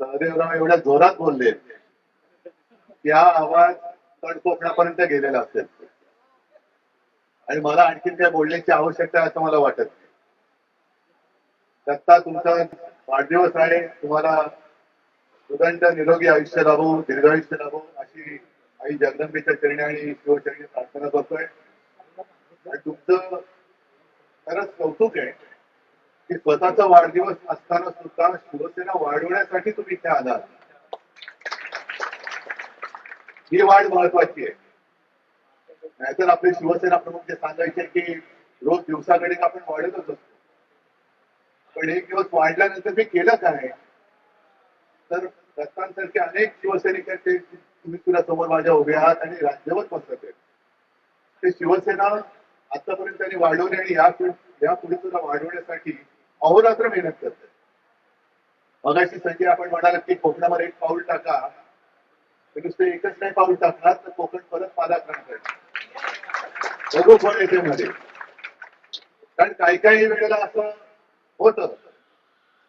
सहदेवराव एवढ्या जोरात बोलले. त्या आवाज तड कोकणापर्यंत गेलेला असेल. आणि मला आणखीन काय बोलण्याची आवश्यकता आहे असं मला वाटत नाही. दत्ता तुमचा वाढदिवस आहे. तुम्हाला उदंड निरोगी आयुष्य लाभो दीर्घायुष्य लाभो अशी आई जगदंबेच्या चरणी आणि शिवचरणी प्रार्थना करतोय. आणि तुमचं खरंच कौतुक आहे. की स्वतःचा वाढदिवस असताना सुद्धा शिवसेना वाढवण्यासाठी तुम्ही इथे आलात. ही वाढ महत्वाची आहे. नाहीतर आपले शिवसेना प्रमुख जे सांगायचे की रोज दिवसाकडे आपण वाढतच असतो. पण एक दिवस वाढल्यानंतर मी केलं काय तर दत्तांसारखे अनेक शिवसैनिक आहेत ते तुम्ही तुला समोर माझ्या उभे आहात आणि राज्यवत बसत आहेत. ते शिवसेना आतापर्यंत त्यांनी वाढवली आणि या या पुढे सुद्धा वाढवण्यासाठी अहोरात्र मेहनत करते मगाशी संजय आपण म्हणाल की कोकणामध्ये एक पाऊल टाका नुसते एकच नाही पाऊल टाकणार तर कोकण परत पालाक्रांत करणार. बघू पण येते मध्ये. कारण काही काही वेळेला असं होत.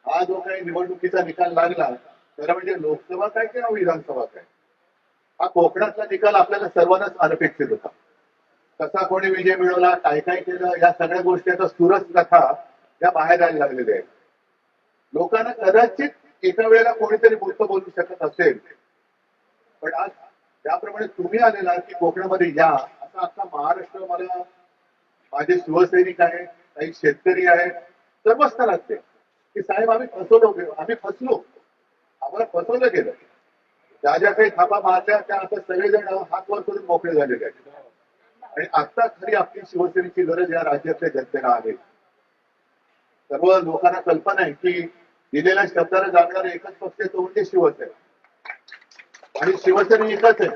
हा जो काही निवडणुकीचा निकाल लागला तर म्हणजे लोकसभा काय किंवा विधानसभा काय? हा कोकणातला निकाल आपल्याला सर्वांनाच अनपेक्षित होता. कसा कोणी विजय मिळवला काय काय केलं या सगळ्या गोष्टी आता सुरस कथा या बाहेर यायला लागलेल्या आहेत. लोकांना कदाचित एका वेळेला कोणीतरी मूर्ख बोलू शकत असेल. पण आज ज्याप्रमाणे तुम्ही आलेला की कोकणामध्ये या असा आता महाराष्ट्र मला माझे शिवसैनिक आहेत काही शेतकरी आहेत सर्व स्तरातले की साहेब आम्ही फसवलो गेलो आम्ही फसलो. आम्हाला फसवलं गेलं. ज्या ज्या काही थापा मारल्या त्या आता सगळेजण हात वर करून मोकळे झालेले आहेत. आणि आता खरी आपली शिवसेनेची गरज या राज्यातल्या जनतेला आहे. सर्व लोकांना कल्पना आहे की दिलेल्या शब्दाला जागणारा एकच पक्ष तो म्हणजे शिवसेना. आणि शिवसेना एकच आहे.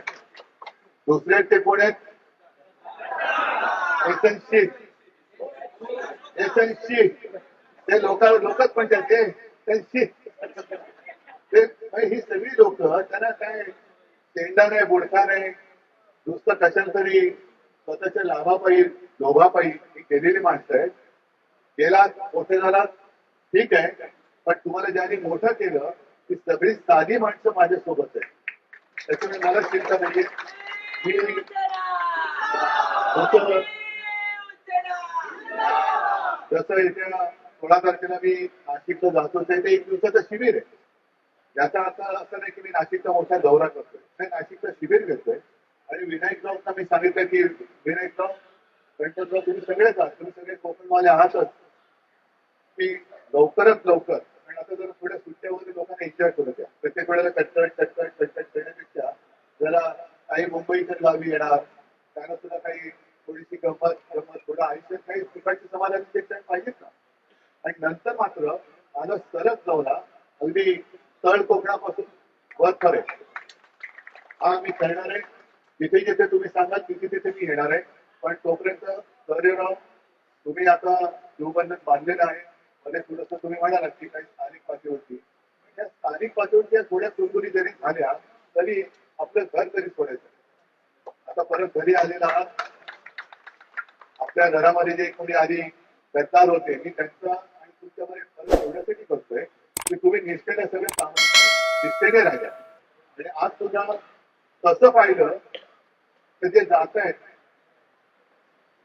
दुसरे ते कोण आहेत? ते लोक लोकच म्हणतात ते ते ही सगळी लोक त्यांना काय शेंडा नाही बुडका नाही. नुसतं कशाला तरी स्वतःच्या लाभापायी लोभापायी ही केलेली माणसं आहेत. गेलात मोठे झालात ठीक आहे. पण तुम्हाला ज्याने मोठं केलं ती सगळी साधी माणसं माझ्यासोबत आहे त्याच्यामुळे मला चिंता नाहीये. मी होतो जसं येत्या सोळा तारखेला मी नाशिकला जातो ते एक दिवसाचं शिबिर आहे. याचा अर्थ असं नाही की मी नाशिकचा मोठा दौरा करतोय. नाही नाशिकचं शिबिर घेतोय. आणि विनायक राऊतना मी सांगितलं की विनायक राव गणपतराव तुम्ही सगळेच आहात. तुम्ही सगळे कोकणवाले आहातच. की लवकरात लवकर. कारण आता जर थोड्या सुट्ट्या वगैरे लोकांना एन्जॉय करू द्या. प्रत्येक वेळेला कटकट कटकट कटकट करण्यापेक्षा जरा काही मुंबईकर गावी येणार. त्यांना सुद्धा काही थोडीशी गंमत गंमत थोडं आयुष्यात काही सुखाची समाधानाचे क्षण पाहिजेत ना. आणि नंतर मात्र माझा सरस दौरा अगदी तळ कोकणापासून वर करेल हा मी करणार आहे. जिथे जिथे तुम्ही सांगाल तिथे तिथे मी येणार आहे. पण तोपर्यंत सहदेवराव तुम्ही आता शिवबंधन बांधलेलं आहे. मध्ये थोडस तुम्ही म्हणालात की काही स्थानिक पातळीवरती त्या स्थानिक पातळीवरच्या थोड्या चुरमुरी जरी झाल्या तरी आपलं घर तरी सोडायचं. आता परत घरी आलेला आहात. आपल्या घरामध्ये जे कोणी आधी गद्दार होते मी त्यांचा आणि तुमच्यामध्ये फरक एवढ्यासाठी करतोय की तुम्ही निष्ठेने सगळे काम निष्ठेने राहिल्या. आणि आज सुद्धा तसं पाहिलं तर जे जात आहेत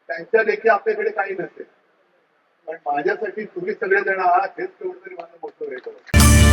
त्यांच्या देखील आपल्याकडे काही नसेल. पण माझ्यासाठी तुम्ही सगळेजण आहात हेच तेवढं तरी माझं मोठं वेळ